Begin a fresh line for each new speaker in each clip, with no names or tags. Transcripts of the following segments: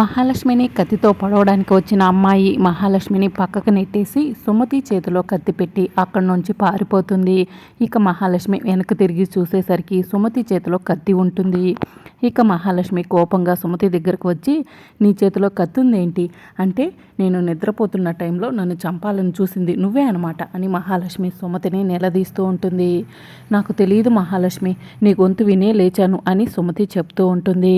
మహాలక్ష్మిని కత్తితో పడవడానికి వచ్చిన అమ్మాయి మహాలక్ష్మిని పక్కకు నెట్టేసి సుమతి చేతిలో కత్తి పెట్టి అక్కడి నుంచి పారిపోతుంది. ఇక మహాలక్ష్మి వెనక్కి తిరిగి చూసేసరికి సుమతి చేతిలో కత్తి ఉంటుంది. ఇక మహాలక్ష్మి కోపంగా సుమతి దగ్గరకు వచ్చి నీ చేతిలో కత్తి ఏంటి అంటే నేను నిద్రపోతున్న టైంలో నన్ను చంపాలని చూసింది నువ్వే అనమాట అని మహాలక్ష్మి సుమతిని నిలదీస్తూ ఉంటుంది. నాకు తెలియదు మహాలక్ష్మి నీ గొంతు వినే లేచాను అని సుమతి చెప్తూ ఉంటుంది.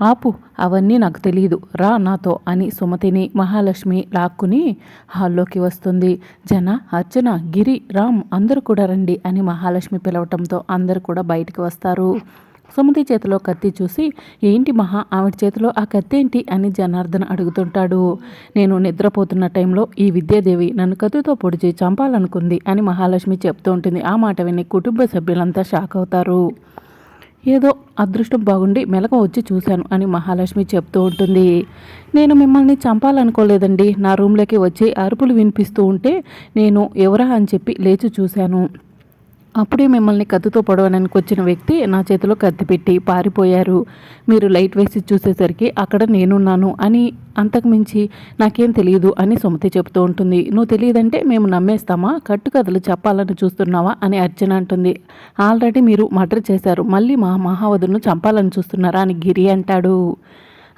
ఆపు అవన్నీ నాకు తెలియదు రా నాతో అని సుమతిని మహాలక్ష్మి లాక్కుని హాల్లోకి వస్తుంది. జన అర్చన గిరి రామ్ అందరూ కూడా రండి అని మహాలక్ష్మి పిలవటంతో అందరూ కూడా బయటికి వస్తారు. సుమతి చేతిలో కత్తి చూసి ఏంటి మహా ఆవిడ చేతిలో ఆ కత్తి ఏంటి అని జనార్దన్ అడుగుతుంటాడు. నేను నిద్రపోతున్న టైంలో ఈ విద్యాదేవి నన్ను కత్తితో పొడిచి చంపాలనుకుంది అని మహాలక్ష్మి చెప్తూ ఉంటుంది. ఆ మాట విని కుటుంబ సభ్యులంతా షాక్ అవుతారు. ఏదో అదృష్టం బాగుండి మెలక వచ్చి చూశాను అని మహాలక్ష్మి చెప్తూ ఉంటుంది. నేను మిమ్మల్ని చంపాలనుకోలేదండి. నా రూమ్లోకి వచ్చి అరుపులు వినిపిస్తూ ఉంటే నేను ఎవరా అని చెప్పి లేచి చూశాను. అప్పుడే మిమ్మల్ని కత్తితో పొడవడానికి వచ్చిన వ్యక్తి నా చేతిలో కత్తి పెట్టి పారిపోయారు. మీరు లైట్ వేసి చూసేసరికి అక్కడ నేనున్నాను అని అంతకుమించి నాకేం తెలియదు అని సుమతి చెబుతూ ఉంటుంది. నువ్వు తెలియదంటే మేము నమ్మేస్తామా? కట్టుకథలు చెప్పాలని చూస్తున్నావా? అని అర్చన అంటుంది. ఆల్రెడీ మీరు మర్డర్ చేశారు. మళ్ళీ మా మహావధును చంపాలని చూస్తున్నారా? అని గిరి అంటాడు.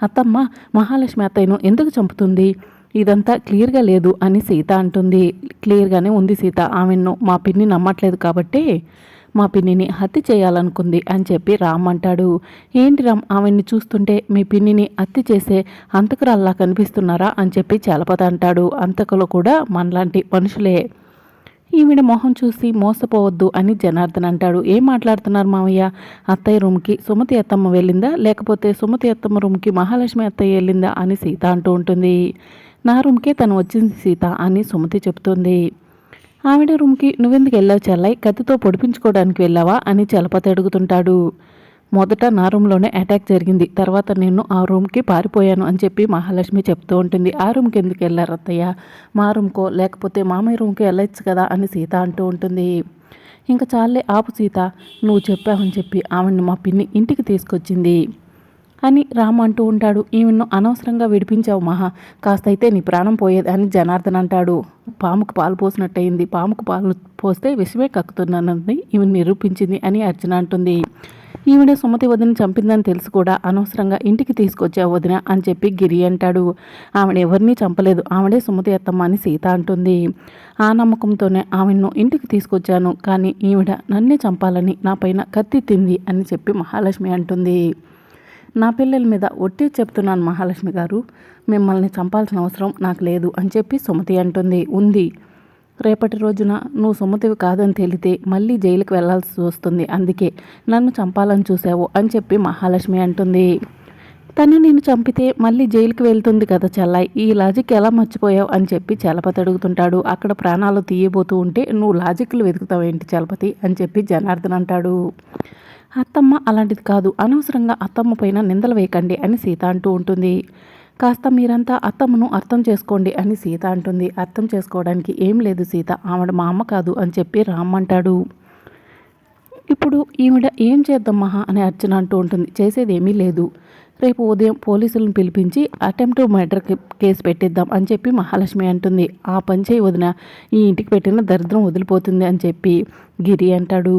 అత్తమ్మ మహాలక్ష్మి అత్తయ్యను ఎందుకు చంపుతుంది? ఇదంతా క్లియర్గా లేదు అని సీత అంటుంది. క్లియర్గానే ఉంది సీత. ఆమెను మా పిన్ని నమ్మట్లేదు కాబట్టి మా పిన్నిని హత్య చేయాలనుకుంది అని చెప్పి రామ్ అంటాడు. ఏంటి రామ్ ఆమెన్ని చూస్తుంటే మీ పిన్నిని హత్య చేసే అంతకురాల్లా కనిపిస్తున్నారా అని చెప్పి చలపత అంటాడు. అంతకులు కూడా మనలాంటి మనుషులే. ఈవిడ మొహం చూసి మోసపోవద్దు అని జనార్దన్ అంటాడు. ఏం మాట్లాడుతున్నారు మామయ్య అత్తయ్య రూమ్కి సుమతి అత్తమ్మ వెళ్ళిందా? లేకపోతే సుమతి అత్తమ్మ రూమ్కి మహాలక్ష్మి అత్తయ్య వెళ్ళిందా? అని సీత అంటూ ఉంటుంది. నా రూమ్కే తను వచ్చింది సీత అని సుమతి చెప్తుంది. ఆవిడ రూమ్కి నువ్వెందుకు వెళ్ళావు చెల్లై కత్తితో పొడిపించుకోవడానికి వెళ్ళావా? అని చలపతి అడుగుతుంటాడు. మొదట నా రూమ్లోనే అటాక్ జరిగింది. తర్వాత నేను ఆ రూమ్కి పారిపోయాను అని చెప్పి మహాలక్ష్మి చెప్తూ ఉంటుంది. ఆ రూమ్కి ఎందుకు వెళ్ళారు అత్తయ్య? మా రూమ్కో? లేకపోతే మామయ్య రూమ్కి వెళ్ళొచ్చు కదా? అని సీత అంటూ ఉంటుంది. ఇంకా చాలే ఆపు సీత. నువ్వు చెప్పావని చెప్పి ఆవిడ్ని మా పిన్ని ఇంటికి తీసుకొచ్చింది. అని రామ్ అంటూ ఉంటాడు. ఈమెను అనవసరంగా విడిపించావు మహా. కాస్త అయితే నీ ప్రాణం పోయేది అని జనార్దన్ అంటాడు. పాముకు పాలు పోసినట్టయింది. పాముకు పాలు పోస్తే విషమే కక్కుతున్నానని ఈమెను నిరూపించింది అని అర్చన అంటుంది. ఈవిడ సుమతి వదిన చంపిందని తెలిసి కూడా. అనవసరంగా ఇంటికి తీసుకొచ్చావు వదిన అని చెప్పి గిరి అంటాడు. ఆవిడ ఎవరిని చంపలేదు. ఆవిడే సుమతి అత్తమ్మ అని సీత అంటుంది. ఆ నమ్మకంతోనే ఆమెను ఇంటికి తీసుకొచ్చాను. కానీ ఈవిడ నన్నే చంపాలని నా పైన కత్తి తింది అని చెప్పి మహాలక్ష్మి అంటుంది. నా పిల్లల మీద ఒట్టి చెప్తున్నాను మహాలక్ష్మి గారు. మిమ్మల్ని చంపాల్సిన అవసరం నాకు లేదు అని చెప్పి సుమతి అంటుంది. ఉంది. రేపటి రోజున నువ్వు సుమతివి కాదని తేలితే మళ్ళీ జైలుకి వెళ్ళాల్సి వస్తుంది. అందుకే నన్ను చంపాలని చూసావు అని చెప్పి మహాలక్ష్మి అంటుంది. తను నేను చంపితే మళ్ళీ జైలుకి వెళ్తుంది కదా చెల్లాయి. ఈ లాజిక్ ఎలా మర్చిపోయావు అని చెప్పి చలపతి అడుగుతుంటాడు. అక్కడ ప్రాణాలు తీయబోతూ ఉంటే నువ్వు లాజిక్లు వెతుకుతావేంటి చలపతి అని చెప్పి జనార్దన్ అంటాడు. అత్తమ్మ అలాంటిది కాదు. అనవసరంగా అత్తమ్మ పైన నిందలు వేయకండి అని సీత అంటూ ఉంటుంది. కాస్త మీరంతా అత్తమ్మను అర్థం చేసుకోండి అని సీత అంటుంది. అర్థం చేసుకోవడానికి ఏం లేదు సీత. ఆవిడ మా అమ్మ కాదు అని చెప్పి రామ్మంటాడు ఇప్పుడు ఈవిడ ఏం చేద్దాం మహా అని అర్చన అంటూ ఉంటుంది. చేసేది ఏమీ లేదు. రేపు ఉదయం పోలీసులను పిలిపించి అటెంప్ట్ మర్డర్ కేసు పెట్టిద్దాం అని చెప్పి మహాలక్ష్మి అంటుంది. ఆ పని చేయి వదిన. ఈ ఇంటికి పెట్టిన దరిద్రం వదిలిపోతుంది అని చెప్పి గిరి అంటాడు.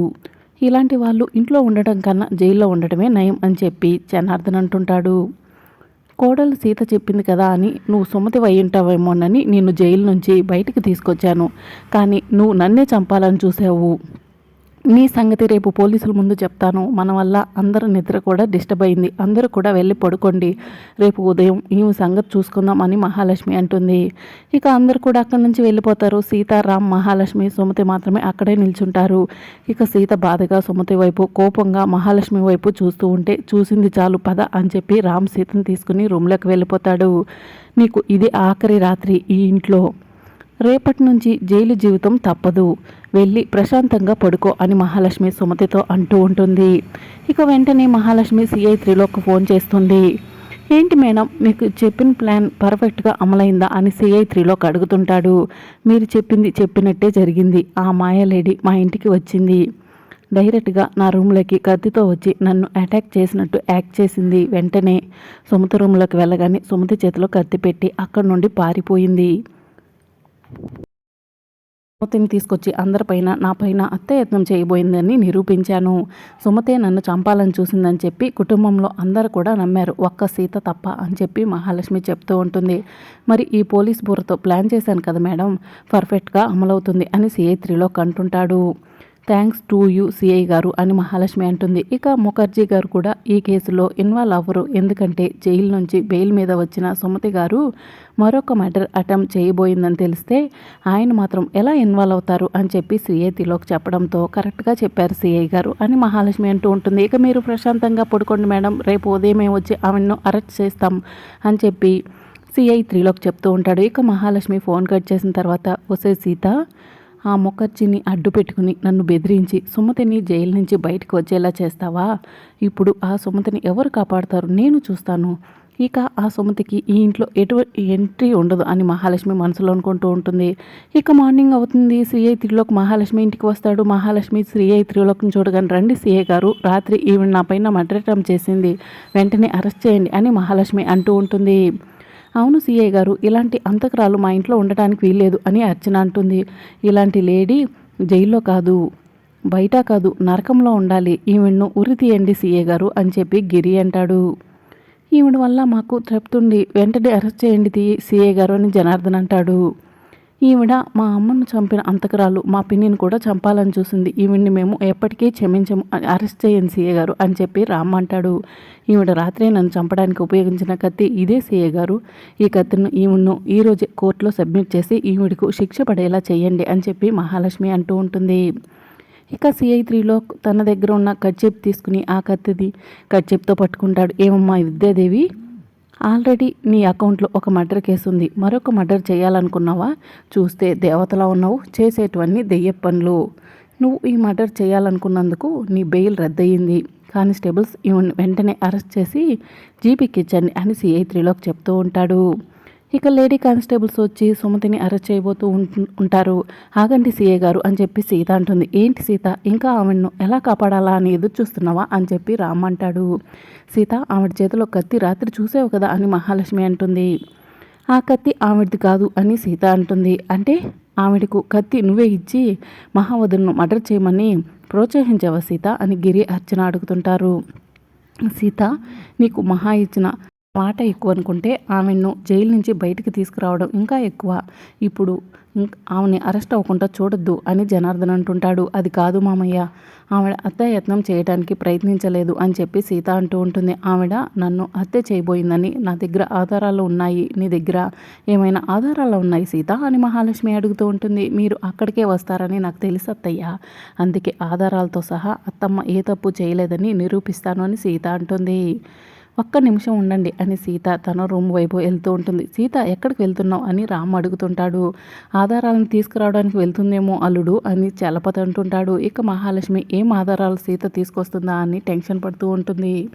ఇలాంటి వాళ్ళు ఇంట్లో ఉండటం కన్నా జైల్లో ఉండటమే నయం అని చెప్పి జనార్దన్ అంటుంటాడు. కోడలు సీత చెప్పింది కదా అని నువ్వు సుమతి ఉంటావేమోనని నేను జైలు నుంచి బయటికి తీసుకొచ్చాను. కానీ నువ్వు నన్నే చంపాలని చూసావు. నీ సంగతి రేపు పోలీసుల ముందు చెప్తాను. మన వల్ల అందరి నిద్ర కూడా డిస్టర్బ్ అయింది. అందరూ కూడా వెళ్ళి పడుకోండి. రేపు ఉదయం ఈ సంగతి చూసుకుందాం అని మహాలక్ష్మి అంటుంది. ఇక అందరు కూడా అక్కడి నుంచి వెళ్ళిపోతారు. సీతారాం మహాలక్ష్మి సుమతి మాత్రమే అక్కడే నిల్చుంటారు. ఇక సీత బాధగా సుమతి వైపు కోపంగా మహాలక్ష్మి వైపు చూస్తూ ఉంటే చూసింది చాలు పద అని చెప్పి రామ్ సీతను తీసుకుని రూమ్లోకి వెళ్ళిపోతాడు. నీకు ఇది ఆఖరి రాత్రి ఈ ఇంట్లో. రేపటి నుంచి జైలు జీవితం తప్పదు. వెళ్ళి ప్రశాంతంగా పడుకో అని మహాలక్ష్మి సుమతితో అంటూ ఉంటుంది. ఇక వెంటనే మహాలక్ష్మి సిఐ త్రీలోకి ఫోన్ చేస్తుంది. ఏంటి మేడం మీకు చెప్పిన ప్లాన్ పర్ఫెక్ట్గా అమలైందా అని సిఐ త్రీలోకి అడుగుతుంటాడు. మీరు చెప్పింది చెప్పినట్టే జరిగింది. ఆ మాయలేడి మా ఇంటికి వచ్చింది. డైరెక్ట్గా నా రూమ్లోకి కత్తితో వచ్చి నన్ను అటాక్ చేసినట్టు యాక్ట్ చేసింది. వెంటనే సుమతి రూమ్లోకి వెళ్ళగానే సుమతి చేతిలో కత్తి పెట్టి అక్కడి నుండి పారిపోయింది. సుమతిని తీసుకొచ్చి అందరిపైన నా పైన అత్తయత్నం చేయబోయిందని నిరూపించాను. సుమతే నన్ను చంపాలని చూసిందని చెప్పి కుటుంబంలో అందరూ కూడా నమ్మారు. ఒక్క సీత తప్ప అని చెప్పి మహాలక్ష్మి చెప్తూ ఉంటుంది. మరి ఈ పోలీస్ బుర్రతో ప్లాన్ చేశాను కదా మేడం పర్ఫెక్ట్గా అమలవుతుంది అని సిఐ త్రీలో కంటుంటాడు థ్యాంక్స్ టు యూ సిఐ గారు అని మహాలక్ష్మి అంటుంది. ఇక ముఖర్జీ గారు కూడా ఈ కేసులో ఇన్వాల్వ్ అవ్వరు. ఎందుకంటే జైలు నుంచి బెయిల్ మీద వచ్చిన సుమతి గారు మరొక మర్డర్ అటెంప్ట్ చేయబోయిందని తెలిస్తే ఆయన మాత్రం ఎలా ఇన్వాల్వ్ అవుతారు అని చెప్పి సిఐ తిలోక్ చెప్పడంతో కరెక్ట్గా చెప్పారు సిఐ గారు అని మహాలక్ష్మి అంటూ ఉంటుంది. ఇక మీరు ప్రశాంతంగా పడుకోండి మేడం. రేపు ఉదయమే వచ్చి ఆమెను అరెస్ట్ చేస్తాం అని చెప్పి సిఐ త్రీలోకి చెప్తూ ఉంటాడు. ఇక మహాలక్ష్మి ఫోన్ కట్ చేసిన తర్వాత వసే సీత ఆ ముఖర్జీని అడ్డు పెట్టుకుని నన్ను బెదిరించి సుమతిని జైలు నుంచి బయటకు వచ్చేలా చేస్తావా? ఇప్పుడు ఆ సుమతిని ఎవరు కాపాడతారు? నేను చూస్తాను. ఇక ఆ సుమతికి ఈ ఇంట్లో ఎటువంటి ఎంట్రీ ఉండదు అని మహాలక్ష్మి మనసులో అనుకుంటూ ఉంటుంది. ఇక మార్నింగ్ అవుతుంది. శ్రీఐ త్రిలోక్ మహాలక్ష్మి ఇంటికి వస్తాడు. మహాలక్ష్మి శ్రీఐ త్రిలోకం చూడగానే రండి సిఐ గారు రాత్రి ఈవిడ నా పైన మడ్రటం చేసింది. వెంటనే అరెస్ట్ చేయండి అని మహాలక్ష్మి అంటూ ఉంటుంది. అవును సీఏ గారు ఇలాంటి అంతకురాలు మా ఇంట్లో ఉండటానికి వీల్లేదు అని అర్చన అంటుంది. ఇలాంటి లేడీ జైల్లో కాదు బయట కాదు నరకంలో ఉండాలి. ఈవిడ్ను ఉరి తీయండి సీఏ గారు అని చెప్పి గిరి అంటాడు. ఈవిడ వల్ల మాకు చెప్తుండి వెంటనే అరెస్ట్ చేయండి సీఏ గారు అని జనార్దన్ అంటాడు. ఈవిడ మా అమ్మను చంపిన అంతకురాలు మా పిన్నిని కూడా చంపాలని చూసింది. ఈవిడ్ని మేము ఎప్పటికీ క్షమించము. అరెస్ట్ చేయండి సీఏ గారు అని చెప్పి రామ్ అంటాడు. ఈవిడ రాత్రి నన్ను చంపడానికి ఉపయోగించిన కత్తి ఇదే సీఏ గారు. ఈ కత్తిను ఈవిడ్ను ఈరోజు కోర్టులో సబ్మిట్ చేసి ఈవిడకు శిక్ష పడేలా చేయండి అని చెప్పి మహాలక్ష్మి అంటూ ఉంటుంది. ఇక సిఐ త్రీలో తన దగ్గర ఉన్న కట్చెప్ తీసుకుని ఆ కత్తిది కట్చెప్తో పట్టుకుంటాడు. ఏమమ్మా విద్యాదేవి ఆల్రెడీ నీ అకౌంట్లో ఒక మర్డర్ కేసు ఉంది. మరొక మర్డర్ చేయాలనుకున్నావా? చూస్తే దేవతలా ఉన్నావు. చేసేటువన్నీ దెయ్య పనులు. నువ్వు ఈ మర్డర్ చేయాలనుకున్నందుకు నీ బెయిల్ రద్దయింది. కానిస్టేబుల్స్ వెంటనే అరెస్ట్ చేసి జీపీకి ఇచ్చండి అని సిఐ త్రీలోకి చెప్తూ ఉంటాడు. ఇక లేడీ కానిస్టేబుల్స్ వచ్చి సుమతిని అరెస్ట్ చేయబోతూ ఉంటారు. ఆగండి సీఏ గారు అని చెప్పి సీత అంటుంది. ఏంటి సీత? ఇంకా ఆవిడను ఎలా కాపాడాలా అని ఎదురు చూస్తున్నావా అని చెప్పి రామ్ అంటాడు. సీత ఆవిడ చేతిలో కత్తి రాత్రి చూసావు కదా అని మహాలక్ష్మి అంటుంది. ఆ కత్తి ఆవిడది కాదు అని సీత అంటుంది. అంటే ఆవిడకు కత్తి నువ్వే ఇచ్చి మహావధును మర్డర్ చేయమని ప్రోత్సహించావా సీత అని గిరి అర్చన అడుగుతుంటారు. సీత నీకు మహా ఇచ్చిన మాట ఎక్కువ అనుకుంటే ఆమెను జైలు నుంచి బయటికి తీసుకురావడం ఇంకా ఎక్కువ. ఇప్పుడు ఆమెని అరెస్ట్ అవ్వకుండా చూడొద్దు అని జనార్దన్ అంటుంటాడు. అది కాదు మామయ్య. ఆవిడ హత్య యత్నం చేయడానికి ప్రయత్నించలేదు అని చెప్పి సీత అంటూ ఉంటుంది. ఆవిడ నన్ను హత్య చేయబోయిందని నా దగ్గర ఆధారాలు ఉన్నాయి. నీ దగ్గర ఏమైనా ఆధారాలు ఉన్నాయి సీత? అని మహాలక్ష్మి అడుగుతూ ఉంటుంది. మీరు అక్కడికే వస్తారని నాకు తెలుసు అత్తయ్య. అందుకే ఆధారాలతో సహా అత్తమ్మ ఏ తప్పు చేయలేదని నిరూపిస్తాను అని సీత అంటుంది. ఒక్క నిమిషం ఉండండి అని సీత తన రూమ్ వైపు వెళ్తూ ఉంటుంది. సీత ఎక్కడికి వెళ్తున్నావు? అని రామ్ అడుగుతుంటాడు. ఆధారాలను తీసుకురావడానికి వెళ్తుందేమో అల్లుడు అని చలపతంటుంటాడు ఇక మహాలక్ష్మి ఏం ఆధారాలు సీత తీసుకొస్తుందా? అని టెన్షన్ పడుతూ ఉంటుంది.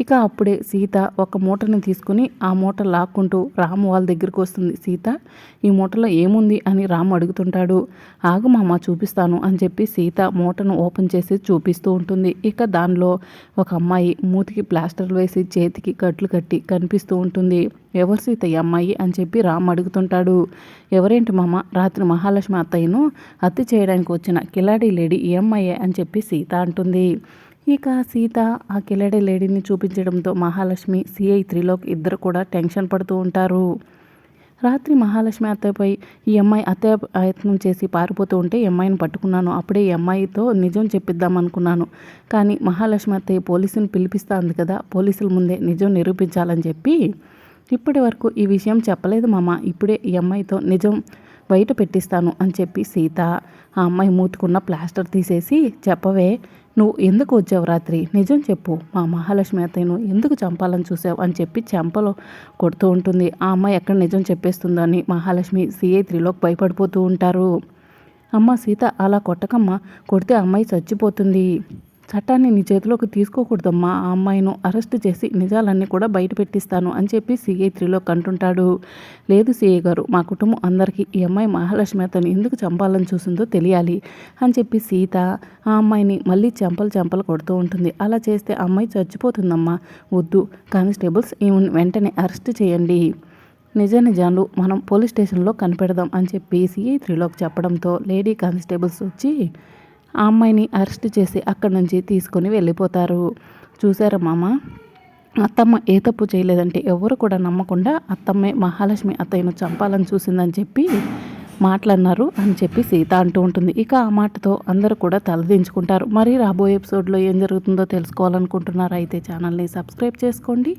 ఇక అప్పుడే సీత ఒక మూటని తీసుకుని ఆ మూట లాక్కుంటూ రాము వాళ్ళ దగ్గరికి వస్తుంది. సీత ఈ మూటలో ఏముంది? అని రాము అడుగుతుంటాడు. ఆగు మామ చూపిస్తాను అని చెప్పి సీత మూటను ఓపెన్ చేసి చూపిస్తూ ఉంటుంది. ఇక దానిలో ఒక అమ్మాయి మూతికి ప్లాస్టర్ వేసి చేతికి కట్లు కట్టి కనిపిస్తూ ఉంటుంది. ఎవరు సీత ఈ అమ్మాయి? అని చెప్పి రామ్ అడుగుతుంటాడు. ఎవరేంటి మామ? రాత్రి మహాలక్ష్మి అత్తయ్యను హత్య చేయడానికి వచ్చిన కిలాడీ లేడీ ఈ అమ్మాయే అని చెప్పి సీత అంటుంది. ఇక సీత ఆ కిలడే లేడీని చూపించడంతో మహాలక్ష్మి సిఐ త్రిలోక్ ఇద్దరు కూడా టెన్షన్ పడుతూ ఉంటారు. రాత్రి మహాలక్ష్మి అత్తయ్యపై ఈ అమ్మాయి అత్తయ్య ప్రయత్నం చేసి పారిపోతూ ఉంటే ఈ అమ్మాయిని పట్టుకున్నాను. అప్పుడే ఈ అమ్మాయితో నిజం చెప్పిద్దాం అనుకున్నాను కానీ మహాలక్ష్మి అత్తయ్య పోలీసుని పిలిపిస్తా అంది కదా పోలీసుల ముందే నిజం నిరూపించాలని చెప్పి ఇప్పటి వరకు ఈ విషయం చెప్పలేదు మామ. ఇప్పుడే ఈ అమ్మాయితో నిజం బయట పెట్టిస్తాను అని చెప్పి సీత ఆ అమ్మాయి మూతుకున్న ప్లాస్టర్ తీసేసి చెప్పవే నువ్వు ఎందుకు వచ్చావు రాత్రి? నిజం చెప్పు. మా మహాలక్ష్మి అతను ఎందుకు చంపాలని చూసావు అని చెప్పి చెంపలో కొడుతూ ఉంటుంది. ఆ అమ్మాయి ఎక్కడ నిజం చెప్పేస్తుందని మహాలక్ష్మి సిఐ త్రీలోకి భయపడిపోతూ ఉంటారు. అమ్మ సీత అలా కొట్టకమ్మ. కొడితే అమ్మాయి చచ్చిపోతుంది. చట్టాన్ని నీ చేతిలోకి తీసుకోకూడదమ్మా. ఆ అమ్మాయిను అరెస్ట్ చేసి నిజాలన్నీ కూడా బయట పెట్టిస్తాను అని చెప్పి సిఐ త్రీలోకి అంటుంటాడు లేదు సిఐ గారు మా కుటుంబం అందరికీ ఈ అమ్మాయి మహాలక్ష్మి అతను ఎందుకు చంపాలని చూసిందో తెలియాలి అని చెప్పి సీత ఆ అమ్మాయిని మళ్ళీ చెంపలు చెంపలు కొడుతూ ఉంటుంది. అలా చేస్తే అమ్మాయి చచ్చిపోతుందమ్మా. వద్దు కానిస్టేబుల్స్ ఈమెను వెంటనే అరెస్ట్ చేయండి. నిజ నిజాలు మనం పోలీస్ స్టేషన్లో కనిపెడదాం అని చెప్పి సిఐ త్రీలోకి చెప్పడంతో లేడీ కానిస్టేబుల్స్ వచ్చి ఆ అమ్మాయిని అరెస్ట్ చేసి అక్కడి నుంచి తీసుకొని వెళ్ళిపోతారు. చూసారా మామ? అత్తమ్మ ఏ తప్పు చేయలేదంటే ఎవరు కూడా నమ్మకుండా అత్తమ్మే మహాలక్ష్మి అత్తయ్యను చంపాలని చూసిందని చెప్పి మాట్లాడినారు అని చెప్పి సీత అంటూ ఉంటుంది. ఇక ఆ మాటతో అందరూ కూడా తలదించుకుంటారు. మరి రాబోయే ఎపిసోడ్లో ఏం జరుగుతుందో తెలుసుకోవాలనుకుంటున్నారు? అయితే ఛానల్ని సబ్స్క్రైబ్ చేసుకోండి.